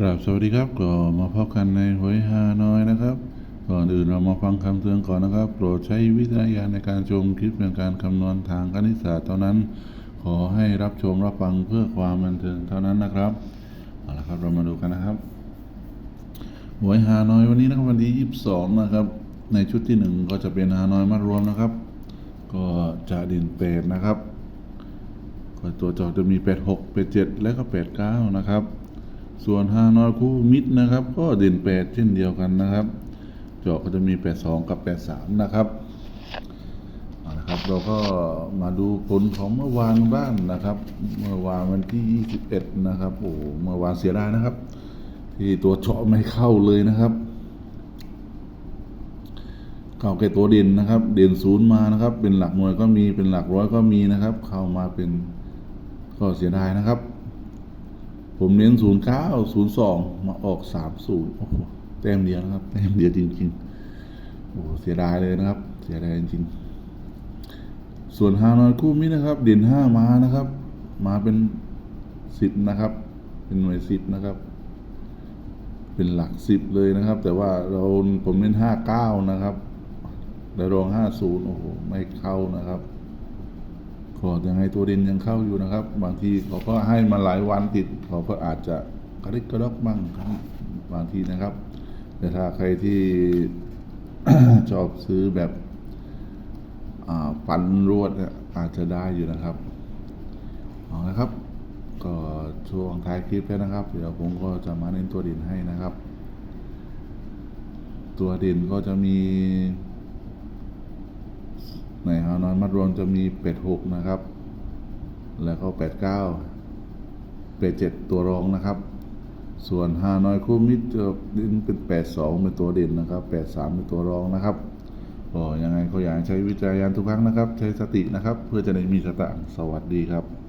กราบสวัสดีครับก็มาพบกันในหวยฮานอยนะครับ ก่อนอื่นเรามาฟังคำเตือนก่อนนะครับ โปรดใช้วิจารณญาณในการชมคลิปเป็นการคำนวณทางคณิตศาสตร์เท่านั้น ขอให้รับชมรับฟังเพื่อความบันเทิงเท่านั้นนะครับเอาละครับเรามาดูกันนะครับหวยฮานอยวันนี้นะครับวันที่ 22 นะครับ ในชุดที่หนึ่งก็จะเป็นฮานอยมารวมนะครับ ก็จะเด่นเปดนะครับก็ตัวจอจะมี 86 87 และก็ 89 นะครับ ส่วนฮานอยคู่มิดนะครับ ก็เด่น8เช่นเดียวกันนะครับ เจาะก็จะมี82กับ83นะครับเอาละครับเราก็มาดูผลของเมื่อวานบ้างนะครับ เมื่อวานวันที่ 21 นะครับโอ้เมื่อวานเสียดายนะครับ ที่ตัวเจาะไม่เข้าเลยนะครับ เข้าแก่ตัวเด่นนะครับ เด่นศูนย์มานะครับ เป็นหลักหน่วยก็มีเป็นหลักร้อยก็มีนะครับ เข้ามาเป็นก็เสียดายนะครับ ผมเน้นศูนย์เก้าศูนย์สองมาออกสามศูนย์โอ้โหแต้มเดียวนะครับแต้มเดียวจริงๆโอ้โหเสียดายเลยนะครับ เสียดายจริงๆส่วนฮานอยคู่มิตรนะครับ เด่นห้ามานะครับ มาเป็นสิบนะครับ เป็นหน่วยสิบนะครับ เป็นหลักสิบเลยนะครับ แต่ว่าเราผมเน้นห้าเก้านะครับแล้วรองห้าศูนย์โอ้โหไม่เข้านะครับ ก็ยังไงตัวด่นยังเข้าอยู่นะครับ บางทีเขาก็ให้มาหลายวันติดเขาก็อาจจะกระดิกกระดอกบ้างครับบางทีนะครับ แต่ถ้าใครที่ชอบซื้อแบบอ่าปันรวดอาจจะได้อยู่นะครับเอาละครับ ก็ช่วงท้ายคลิปแล้วนะครับ เดี๋ยวผมก็จะมาเน้นตัวด่นให้นะครับ ตัวด่นก็จะมี ในฮานอยมัดรวมจะมีเป็ดหกนะครับ แล้วก็แปดเก้าเป็ดเจ็ดตัวรองนะครับ ส่วนฮานอยคู่มิตรจะเด่นเป็นแปดสองเป็นตัวเด่นนะครับแปดสามเป็นตัวรองนะครับก็ยังไงก็อยากใช้วิจารยานทุกครั้งนะครับ ใช้สตินะครับ เพื่อจะได้มีสตางค์สวัสดีครับ